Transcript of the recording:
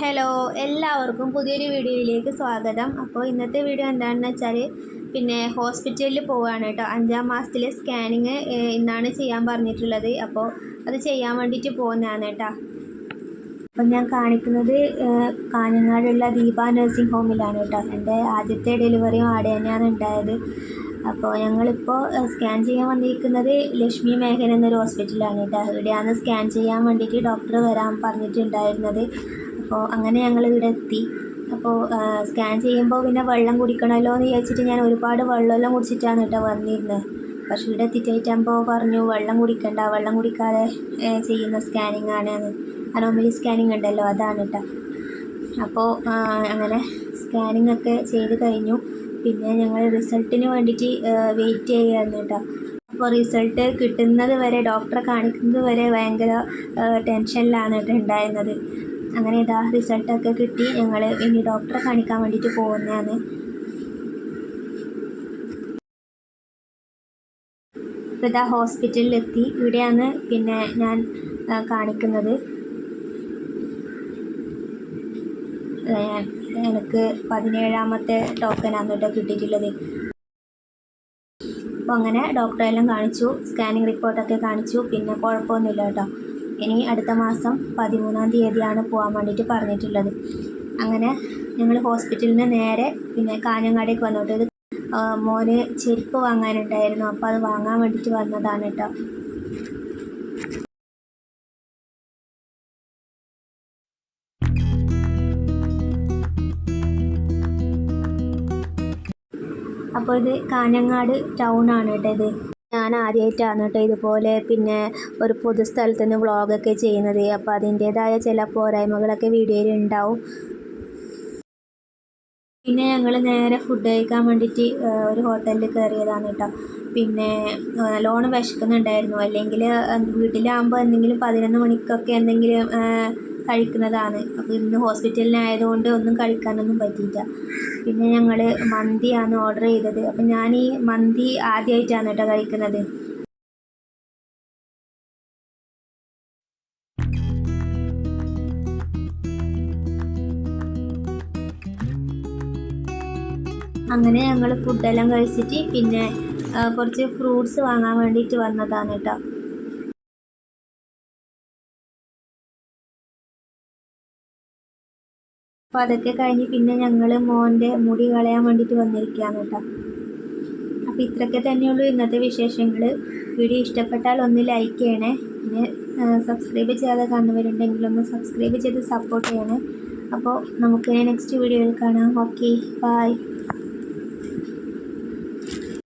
Hello എല്ലാവർക്കും പുതിയൊരു വീഡിയോയിലേക്ക് സ്വാഗതം. അപ്പോൾ ഇന്നത്തെ വീഡിയോ എന്താണെന്ന് വെച്ചാൽ പിന്നെ ഹോസ്പിറ്റലിൽ പോവുകയാണ് കേട്ടോ. അഞ്ചാം മാസത്തിലെ സ്കാനിങ് ഇന്നാണ് ചെയ്യാൻ പറഞ്ഞിട്ടുള്ളത്. അപ്പോൾ അത് ചെയ്യാൻ വേണ്ടിയിട്ട് പോകുന്നതാണ് കേട്ടോ. അപ്പം ഞാൻ കാണിക്കുന്നത് കാഞ്ഞങ്ങാടുള്ള ദീപ നഴ്സിംഗ് ഹോമിലാണ് കേട്ടോ. എന്റെ ആദ്യത്തെ ഡെലിവറിയും അവിടെ തന്നെയാണ് ഉണ്ടായത്. അപ്പോൾ ഞങ്ങളിപ്പോൾ സ്കാൻ ചെയ്യാൻ വന്നിരിക്കുന്നത് ലക്ഷ്മി മേഘൻ എന്നൊരു ഹോസ്പിറ്റലാണ് കേട്ടോ. ഇവിടെയാണ് സ്കാൻ ചെയ്യാൻ വേണ്ടിയിട്ട് ഡോക്ടർ വരാൻ പറഞ്ഞിട്ടുണ്ടായിരുന്നത്. അപ്പോൾ അങ്ങനെ ഞങ്ങൾ ഇവിടെ എത്തി. അപ്പോൾ സ്കാൻ ചെയ്യുമ്പോൾ പിന്നെ വെള്ളം കുടിക്കണമല്ലോ എന്ന് വിചാരിച്ചിട്ട് ഞാൻ ഒരുപാട് വെള്ളമെല്ലാം കുടിച്ചിട്ടാണ് കേട്ടോ വന്നിരുന്നത്. പക്ഷേ ഇവിടെ എത്തിയിട്ടാകുമ്പോൾ പറഞ്ഞു വെള്ളം കുടിക്കണ്ട വെള്ളം കുടിക്കാതെ ചെയ്യുന്ന സ്കാനിങ് ആണ് അനോമലി സ്കാനിങ് ഉണ്ടല്ലോ അതാണ് കേട്ടോ. അപ്പോൾ അങ്ങനെ സ്കാനിങ് ഒക്കെ ചെയ്ത് കഴിഞ്ഞു. പിന്നെ ഞങ്ങൾ റിസൾട്ടിന് വേണ്ടിയിട്ട് വെയിറ്റ് ചെയ്യുകയായിരുന്നു കേട്ടോ. അപ്പോൾ റിസൾട്ട് കിട്ടുന്നത് വരെ ഡോക്ടറെ കാണിക്കുന്നത് വരെ ഭയങ്കര ടെൻഷനിലാണ് കേട്ടോ ഉണ്ടായിരുന്നത്. അങ്ങനെ ഇതാ റിസൾട്ടൊക്കെ കിട്ടി. ഞങ്ങൾ ഇനി ഡോക്ടറെ കാണിക്കാൻ വേണ്ടിയിട്ട് പോകുന്നതാണ്. ഇപ്പോൾ ഇതാ ഹോസ്പിറ്റലിലെത്തി ഇവിടെയാണ് പിന്നെ ഞാൻ കാണിക്കുന്നത്. എനിക്ക് പതിനേഴാമത്തെ ടോക്കനാണ് കേട്ടോ കിട്ടിയിട്ടുള്ളത്. അപ്പോൾ അങ്ങനെ ഡോക്ടറെല്ലാം കാണിച്ചു സ്കാനിങ് റിപ്പോർട്ടൊക്കെ കാണിച്ചു. പിന്നെ കുഴപ്പമൊന്നുമില്ല കേട്ടോ. ഇനി അടുത്ത മാസം പതിമൂന്നാം തീയതിയാണ് പോകാൻ വേണ്ടിയിട്ട് പറഞ്ഞിട്ടുള്ളത്. അങ്ങനെ ഞങ്ങൾ ഹോസ്പിറ്റലിന് നേരെ പിന്നെ കാഞ്ഞങ്ങാടേക്ക് വന്നോട്ട്. മോന് ചെരുപ്പ് വാങ്ങാനുണ്ടായിരുന്നു. അപ്പോൾ അത് വാങ്ങാൻ വേണ്ടിയിട്ട് വന്നതാണ് കേട്ടോ. അപ്പോൾ ഇത് കാഞ്ഞങ്ങാട് ടൗൺ ആണ് കേട്ടോ ഇത്. ഞാൻ ആദ്യമായിട്ടാണ് കേട്ടോ ഇതുപോലെ പിന്നെ ഒരു പൊതുസ്ഥലത്ത് നിന്ന് വ്ളോഗൊക്കെ ചെയ്യുന്നത്. അപ്പോൾ അതിന്റേതായ ചില പോരായ്മകളൊക്കെ വീഡിയോയിൽ ഉണ്ടാവും പിന്നെ ഞങ്ങൾ നേരെ ഫുഡ് കഴിക്കാൻ വേണ്ടിയിട്ട് ഒരു ഹോട്ടലിൽ കയറിയതാണ് കേട്ടോ പിന്നെ നല്ലോണം വിശക്കുന്നുണ്ടായിരുന്നു. അല്ലെങ്കിൽ വീട്ടിലാകുമ്പോൾ എന്തെങ്കിലും പതിനൊന്ന് മണിക്കൊക്കെ എന്തെങ്കിലും കഴിക്കുന്നതാണ്. അപ്പോൾ ഇന്ന് ഹോസ്പിറ്റലിലായതുകൊണ്ട് ഒന്നും കഴിക്കാനൊന്നും പറ്റിയില്ല. പിന്നെ ഞങ്ങൾ മന്തിയാണ് ഓർഡർ ചെയ്തത്. അപ്പം ഞാൻ ഈ മന്തി ആദ്യമായിട്ടാണ് കേട്ടോ കഴിക്കുന്നത്. അങ്ങനെ ഞങ്ങൾ ഫുഡെല്ലാം കഴിച്ചിട്ട് പിന്നെ കുറച്ച് ഫ്രൂട്ട്സ് വാങ്ങാൻ വേണ്ടിയിട്ട് വന്നതാണ് കേട്ടോ. അപ്പോൾ അതൊക്കെ കഴിഞ്ഞ് പിന്നെ ഞങ്ങൾ മോന്റെ മുടി കളയാൻ വേണ്ടിയിട്ട് വന്നിരിക്കുകയാണ് കേട്ടോ. അപ്പോൾ ഇത്രയൊക്കെ തന്നെയുള്ളൂ ഇന്നത്തെ വിശേഷങ്ങൾ വീഡിയോ ഇഷ്ടപ്പെട്ടാൽ ഒന്ന് ലൈക്ക് ചെയ്യണേ. പിന്നെ സബ്സ്ക്രൈബ് ചെയ്യാതെ കാണുന്നവരുണ്ടെങ്കിൽ ഒന്ന് സബ്സ്ക്രൈബ് ചെയ്ത് സപ്പോർട്ട് ചെയ്യണേ. അപ്പോൾ നമുക്ക് നെക്സ്റ്റ് വീഡിയോയിൽ കാണാം. Okay bye